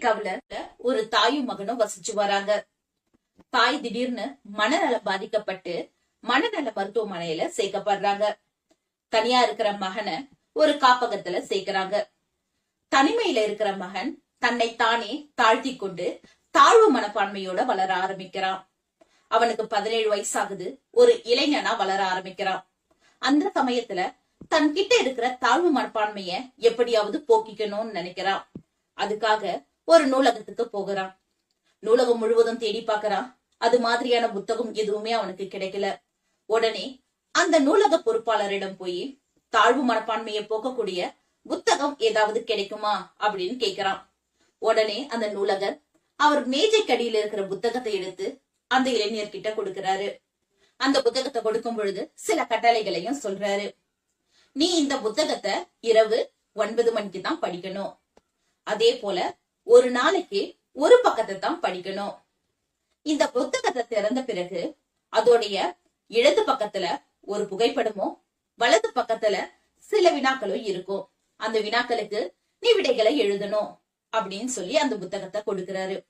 அமெரிக்காவில ஒரு தாயும் மகனும் வசிச்சு வராங்க. தாய் திடீர்னு மனநலம் பாதிக்கப்பட்டு மனநல மருத்துவமனையில சேர்க்கப்படுறாங்க. தனியா இருக்கிற மகனை ஒரு காப்பகத்துல சேர்க்கிறாங்க. தனிமையில இருக்கிற மகன் தன்னை தானே தாழ்த்தி கொண்டு தாழ்வு மனப்பான்மையோட வளர ஆரம்பிக்கிறான். அவனுக்கு பதினேழு வயசாகுது ஒரு இளைஞனா வளர ஆரம்பிக்கிறான். அந்த சமயத்துல தன் கிட்ட இருக்கிற தாழ்வு மனப்பான்மைய எப்படியாவது போக்கிக்கணும்னு நினைக்கிறான். அதுக்காக ஒரு நூலகத்துக்கு போகிறான் நூலகம் முழுவதும் தேடி பார்க்கறான் அது மாதிரியான புத்தகம் எதுவுமே அவனுக்கு கிடைக்கல. உடனே அந்த நூலக பொறுப்பாளரிடம் போய் தாழ்வு மனப்பான்மையை போக்கக்கூடிய புத்தகம் ஏதாவது கிடைக்குமா? அப்படின்னு கேக்குறான் உடனே அந்த நூலகர் அவர் மேஜைக்கடியில இருக்கிற புத்தகத்தை எடுத்து அந்த இளைஞர்கிட்ட கொடுக்கிறாரு. அந்த புத்தகத்தை கொடுக்கும் பொழுது சில கட்டளைகளையும் சொல்றாரு. நீ இந்த புத்தகத்தை இரவு ஒன்பது மணிக்கு தான் படிக்கணும். அதே போல ஒரு நாளைக்கு ஒரு பக்கத்தை தான் படிக்கணும். இந்த புத்தகத்தை திறந்த பிறகு அதோடைய இடது பக்கத்துல ஒரு புகைப்படமும் வலது பக்கத்துல சில வினாக்களும் இருக்கும். அந்த வினாக்களுக்கு நீ விடைகளை எழுதணும் அப்படின்னு சொல்லி அந்த புத்தகத்தை கொடுக்கிறாரு.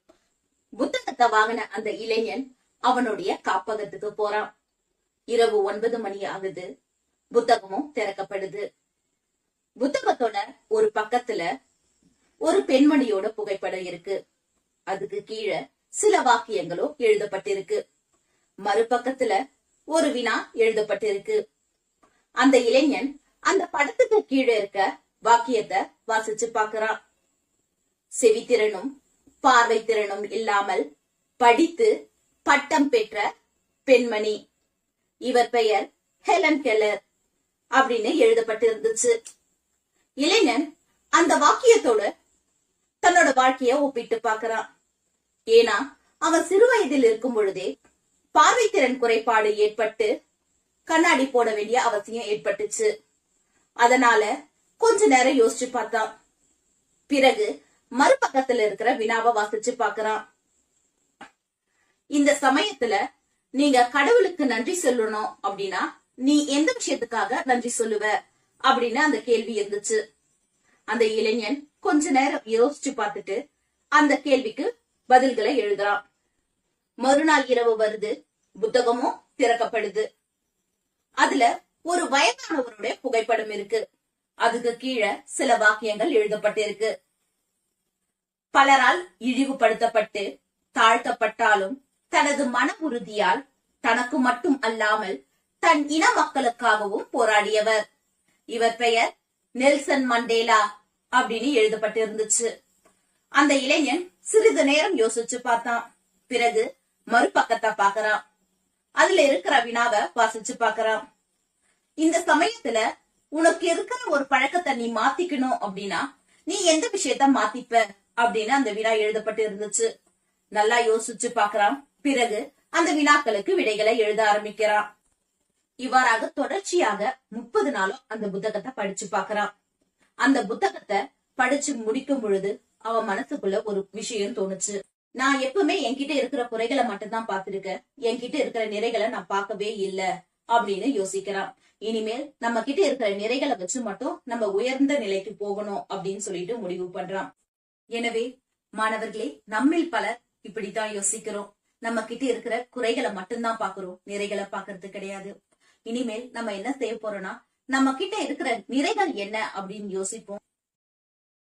புத்தகத்தை வாங்கின அந்த இளைஞன் அவனுடைய காப்பகத்துக்கு போறான். இரவு ஒன்பது மணி ஆகுது. புத்தகமும் திறக்கப்படுது. புத்தகத்தோட ஒரு பக்கத்துல ஒரு பெண்மணியோட புகைப்படம் இருக்கு. அதுக்கு கீழே சில வாக்கியங்களும் எழுதப்பட்டிருக்கு. மறுபக்கத்துல ஒரு வினா எழுதப்பட்டிருக்கு. அந்த இளைஞன் அந்த படத்துக்கு கீழே இருக்க வாக்கியத்தை வாசிச்சு பாக்குறான் செவித்திறனும் பார்வை திறனும் இல்லாமல் படித்து பட்டம் பெற்ற பெண்மணி. இவர் பெயர் ஹெலன் கெல்லர் அப்படின்னு எழுதப்பட்டிருந்துச்சு. இளைஞன் அந்த வாக்கியத்தோட வாழ்க்கைய ஒப்பிட்டு பாக்குறான் ஏன்னா அவன் சிறு வயதில் இருக்கும் பொழுதே பார்வை திறன் குறைபாடு ஏற்பட்டு கண்ணாடி போட வேண்டிய அவசியம் ஏற்பட்டுச்சு. அதனால கொஞ்ச நேரம் யோசிச்சு பார்த்தான். பிறகு மறுபக்கத்துல இருக்கிற வினாவை வாசிச்சு பாக்குறான் இந்த சமயத்துல நீங்க கடவுளுக்கு நன்றி சொல்லணும் அப்படின்னா நீ எந்த விஷயத்துக்காக நன்றி சொல்லுவ? அப்படின்னு அந்த கேள்வி இருந்துச்சு அந்த இளைஞன் கொஞ்ச நேரம் யோசிச்சு பார்த்துட்டு அந்த கேள்விக்கு பதில்களை எழுதுறான். மறுநாள் இரவு வருது புத்தகமும் திறக்கப்படுது. அதுல ஒரு வயதானவருடைய புகைப்படம் இருக்கு. அதுக்கு கீழே சில வாக்கியங்கள் எழுதப்பட்டிருக்கு. பலரால் இழிவுபடுத்தப்பட்டு தாழ்த்தப்பட்டாலும் தனது மன உறுதியால் தனக்கு மட்டும் அல்லாமல் தன் இன மக்களுக்காகவும் போராடியவர். இவர் பெயர் நெல்சன் மண்டேலா. அப்படின்னு எழுதப்பட்டு இருந்துச்சு அந்த இளைஞன் சிறிது நேரம் யோசிச்சு பார்த்தான். பிறகு மறுபக்கத்தை பாக்குறான் அதுல இருக்கிற வினாவை வாசிச்சு பாக்குறான் இந்த சமயத்துல உனக்கு இருக்கிற ஒரு பழக்கத்தை நீ மாத்திக்கணும் அப்படின்னா நீ எந்த விஷயத்த மாத்திப்ப அப்படின்னு அந்த வினா எழுதப்பட்டு இருந்துச்சு நல்லா யோசிச்சு பாக்குறான் பிறகு அந்த வினாக்களுக்கு விடைகளை எழுத ஆரம்பிக்கிறான். இவ்வாறாக தொடர்ச்சியாக முப்பது நாளும் அந்த புத்தகத்தை படிச்சு பாக்குறான் அந்த புத்தகத்தை படிச்சு முடிக்கும் பொழுது அவன் மனசுக்குள்ள ஒரு விஷயம் தோணுச்சு. நான் எப்பவுமே என்கிட்ட இருக்கிற குறைகளை மட்டும்தான் பார்த்திருக்கேன். என்கிட்ட இருக்கிற நிறைகளை நான் பார்க்கவே இல்ல அப்படின்னு யோசிக்கிறான். இனிமேல் நம்ம கிட்ட இருக்கிற நிறைகளை வச்சு மட்டும் நம்ம உயர்ந்த நிலைக்கு போகணும் அப்படின்னு சொல்லிட்டு முடிவு பண்றான். எனவே மாணவர்களே நம்மில் பலர் இப்படித்தான் யோசிக்கிறோம். நம்ம கிட்ட இருக்கிற குறைகளை மட்டும்தான் பாக்குறோம் நிறைகளை பாக்குறது கிடையாது. இனிமேல் நம்ம என்ன செய்ய போறோம்னா நம்ம கிட்ட இருக்கிற நிறைகள் என்ன அப்படின்னு யோசிப்போம்.